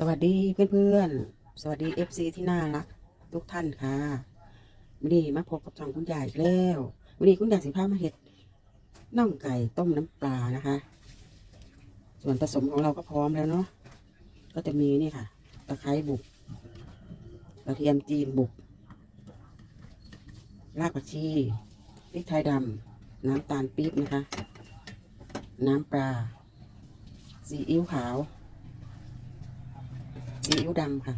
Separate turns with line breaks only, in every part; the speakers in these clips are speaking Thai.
สวัสดีเพื่อนๆ สวัสดีเอฟซีที่น่ารักทุกท่านค่ะวันนี้มาพบกับช่องคุณยายอีกแล้ววันนี้คุณยายสิพามาเห็ดน่องไก่ต้มน้ำปลานะคะ ส่วนผสมของเราก็พร้อมแล้วเนาะ ก็จะมีนี่ค่ะ ตะไคร้บุก กระเทียมจีนบุก รากผักชี พริกไทยดำ น้ำตาลปี๊บนะคะ น้ำปลา ซีอิ๊วขาว ซีอิ๊วดำค่ะ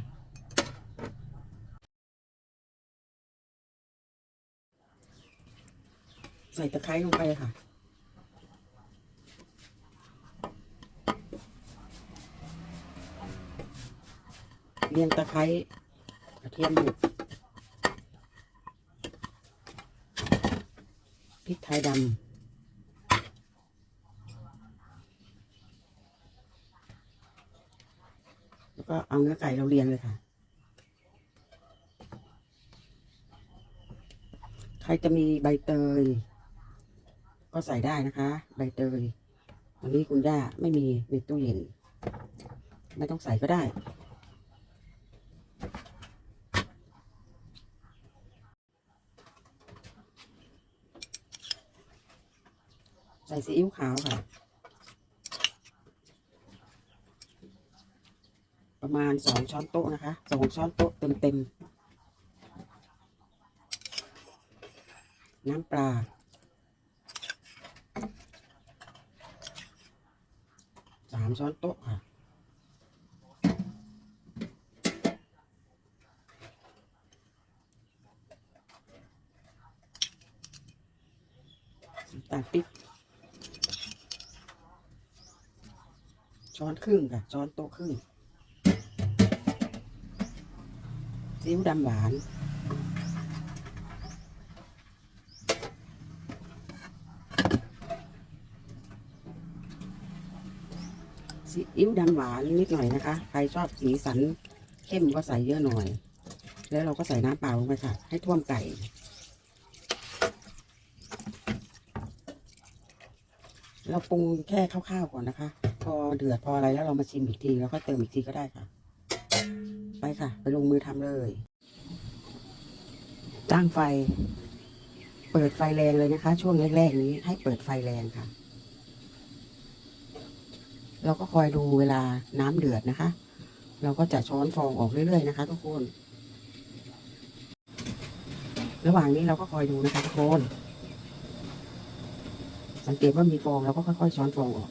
ใส่ตะไคร้ลงไปค่ะ เรียงตะไคร้กระเทียมบุกพริกไทยดำ แล้ว ก็เอาเนื้อไก่เราเรียงเลยค่ะ ใครจะมีใบเตย ก็ใส่ได้นะคะ ใบเตยวันนี้คุณย่าไม่มีในตู้เย็น ไม่ต้องใส่ก็ได้ ใส่ซีอิ๊วขาวค่ะ ประมาณสองช้อนโต๊ะนะคะสองช้อนโต๊ะเต็มเต็มๆน้ำปลาสามช้อนโต๊ะค่ะตาลปิ๊บช้อนครึ่งค่ะ ช้อนโต๊ะครึ่ง ซีอิ๊วดำหวาน ซีอิ๊วดำหวานนิดหน่อยนะคะ ใครชอบสีสันเข้มก็ใส่เยอะหน่อย แล้วเราก็ใส่น้ำเปล่าลงไปค่ะ ให้ท่วมไก่เราปรุงแค่คร่าวๆก่อนนะคะ พอเดือดพออะไรแล้วเรามาชิมอีกที แล้วก็เติมอีกทีก็ได้ค่ะ ไปค่ะ ไปลงมือทำเลย ตั้งไฟ เปิดไฟแรงเลยนะคะ ช่วงแรกๆนี้ให้เปิดไฟแรงค่ะ เราก็คอยดูเวลาน้ำเดือดนะคะ เราก็จะช้อนฟองออกเรื่อยๆนะคะทุกคน ระหว่างนี้เราก็คอยดูนะคะทุกคน สังเกตว่ามีฟองเราก็ค่อยๆช้อนฟองออก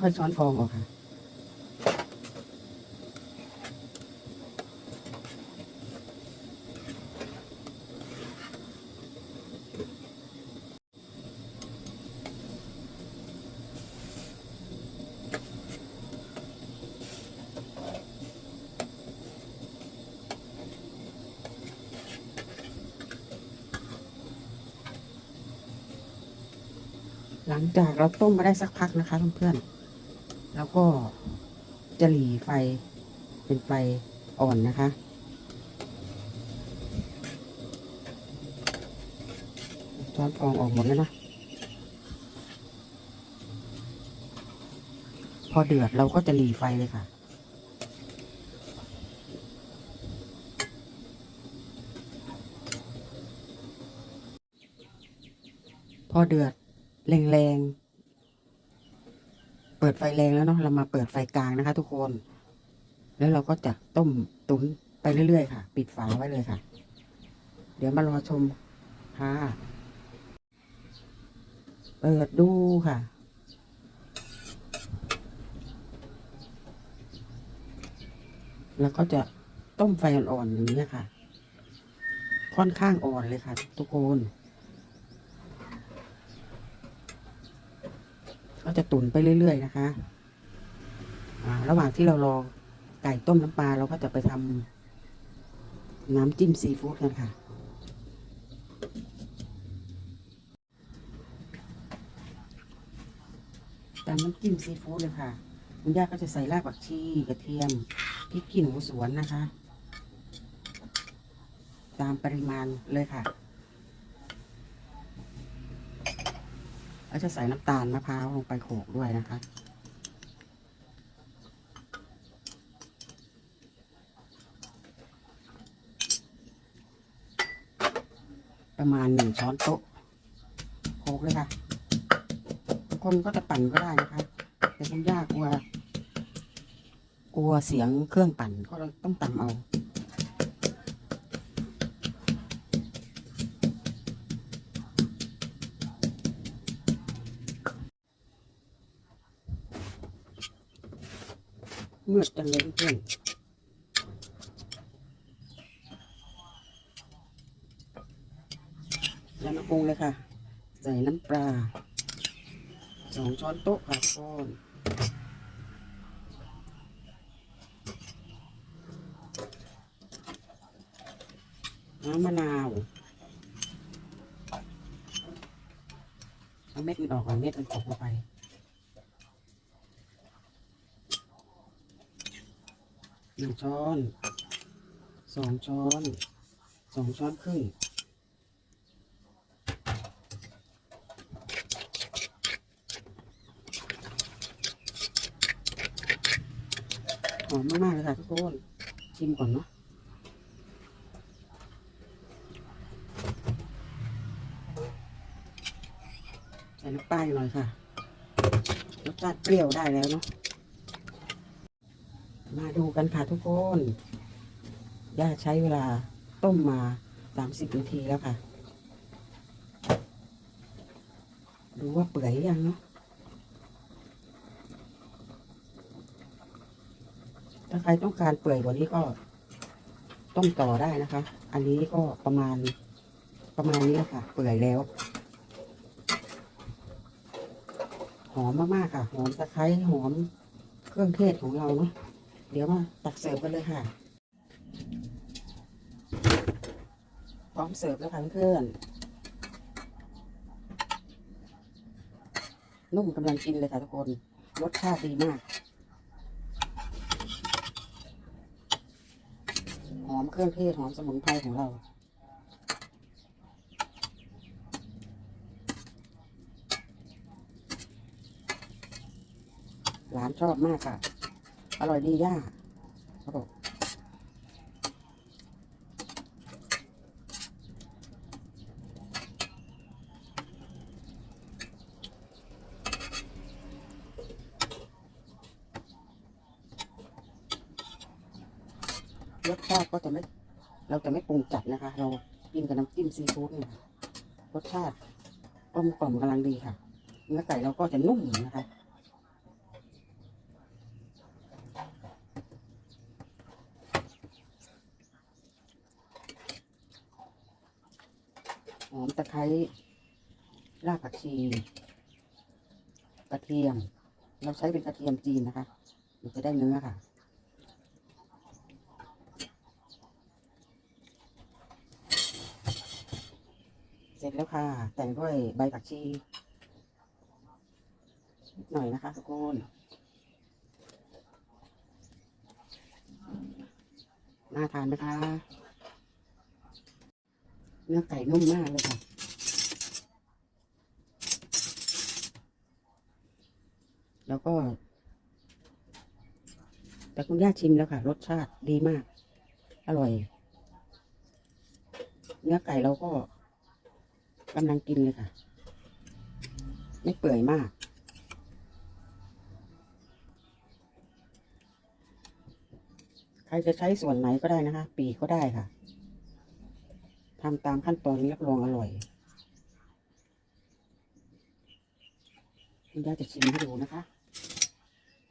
ค่อยๆช้อนฟองออกค่ะหลังจากเราต้มมาได้สักพักนะคะเพื่อนๆ แล้วก็จะหลีไฟเป็นไฟอ่อนนะคะ ช้อนฟองออกหมดแล้วนะ พอเดือดเราก็จะหลีไฟเลยค่ะพอเดือดแรงๆ เปิดไฟแรงแล้วเนาะเรามาเปิดไฟกลางนะคะ ทุกคน แล้วเราก็จะต้มตุ๋นไปเรื่อยๆค่ะ ปิดฝาไว้เลยค่ะ เดี๋ยวมารอชมค่ะเปิดดูค่ะ แล้วก็จะต้มไฟอ่อนๆอย่างนี้ค่ะ ค่อนข้างอ่อนเลยค่ะ ทุกคน ก็จะตุ๋นไปเรื่อย ๆ นะคะระหว่างที่เรารอไก่ต้มน้ำปลาเราก็จะไปทำน้ำจิ้มซีฟู้ดกันค่ะ ตามน้ำจิ้มซีฟู้ดเลยค่ะคุณย่าก็จะใส่รากผักชีกระเทียมพริกขี้หนูสวนนะคะ ตามปริมาณเลยค่ะ แล้วจะใส่น้ำตาลมะพร้าวลงไปโขลกด้วยนะคะ ประมาณหนึ่งช้อนโต๊ะโขลกเลยค่ะคนก็จะปั่นก็ได้นะคะแต่คุณย่ากลัวกลัวเสียงเครื่องปั่นก็ต้องตำเอา มืดจังเลยเพื่อนแล้วมาปรุงเลยค่ะ ใส่น้ำปลาสองช้อนโต๊ะค่ะก้อนน้ำมะนาวเอาเม็ดมันออกก่อนเม็ดมันตกลงไป หนึ่งช้อนสองช้อนสองช้อนครึ่งหอมมากๆเลยค่ะทุกคนชิมก่อนเนาะใส่น้ำปลาอยู่หน่อยค่ะรสชาติเปรี้ยวได้แล้วเนาะ มาดูกันค่ะทุกคนย่าใช้เวลาต้มมาสามสิบนาทีแล้วค่ะ ดูว่าเปื่อยยังเนาะถ้าใครต้องการเปื่อยกว่านี้ก็ต้มต่อได้นะคะ อันนี้ก็ประมาณประมาณนี้แหละค่ะ เปื่อยแล้ว หอมมากๆค่ะ หอมตะไคร้หอมเครื่องเทศของเราเนาะ เดี๋ยวมาตักเสิร์ฟกันเลยค่ะ พร้อมเสิร์ฟแล้วค่ะเพื่อนนุ่มกำลังกินเลยค่ะทุกคน รสชาติดีมาก หอมเครื่องเทศ หอมสมุนไพรของเรา หลานชอบมากค่ะ อร่อยดีย่าเขาบอกรสชาติก็จะไม่ เราจะไม่ปรุงจัดนะคะ เรากินกับน้ำจิ้มซีฟู้ดเนี่ยค่ะรสชาติกลมกล่อมกำลังดีค่ะ เนื้อไก่เราก็จะนุ่มนะคะ ตะไคร้รากผักชี กระเทียม เราใช้เป็นกระเทียมจีนนะคะมันจะได้เนื้อค่ะ เสร็จแล้วค่ะ แต่งด้วยใบผักชีนิดหน่อยนะคะทุกคนน่าทานไหมคะ เนื้อไก่นุ่มมากเลยค่ะ แล้วก็ แต่คุณย่าชิมแล้วค่ะ รสชาติดีมาก อร่อย เนื้อไก่เราก็กำลังกินเลยค่ะ ไม่เปื่อยมากใครจะใช้ส่วนไหนก็ได้นะคะ ปีกก็ได้ค่ะ ทำตามขั้นตอนรับรองอร่อยคุณย่าจะชิมให้ดูนะคะ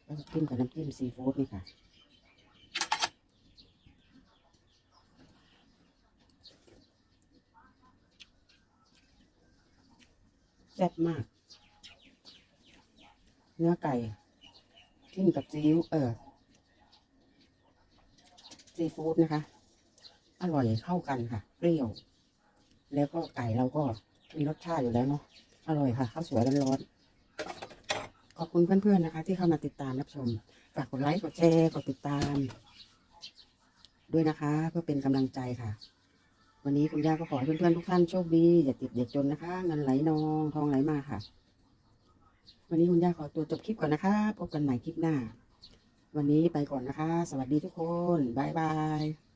แล้วก็จิ้มกับน้ำจิ้มซีฟู้ดนี่ค่ะแซ่บมาก เนื้อไก่จิ้มกับซีอิ๊วเออซีฟู้ดนะคะ อร่อยเข้ากันค่ะ เปรี้ยว แล้วก็ไก่เราก็มีรสชาติอยู่แล้วเนาะอร่อยค่ะข้าวสวยร้อนๆขอบคุณเพื่อนๆนะคะ ที่เข้ามาติดตามรับชมฝากกดไลค์กดแชร์กดติดตาม ด้วยนะคะ เพื่อเป็นกำลังใจค่ะ วันนี้คุณย่าก็ขอให้เพื่อนๆทุกท่านโชคดีอย่าติดอย่าจนนะคะเงินไหลนองทองไหลมาค่ะ วันนี้คุณย่าขอตัวจบคลิปก่อนนะคะ พบกันใหม่คลิปหน้า วันนี้ไปก่อนนะคะ สวัสดีทุกคน บ๊ายบาย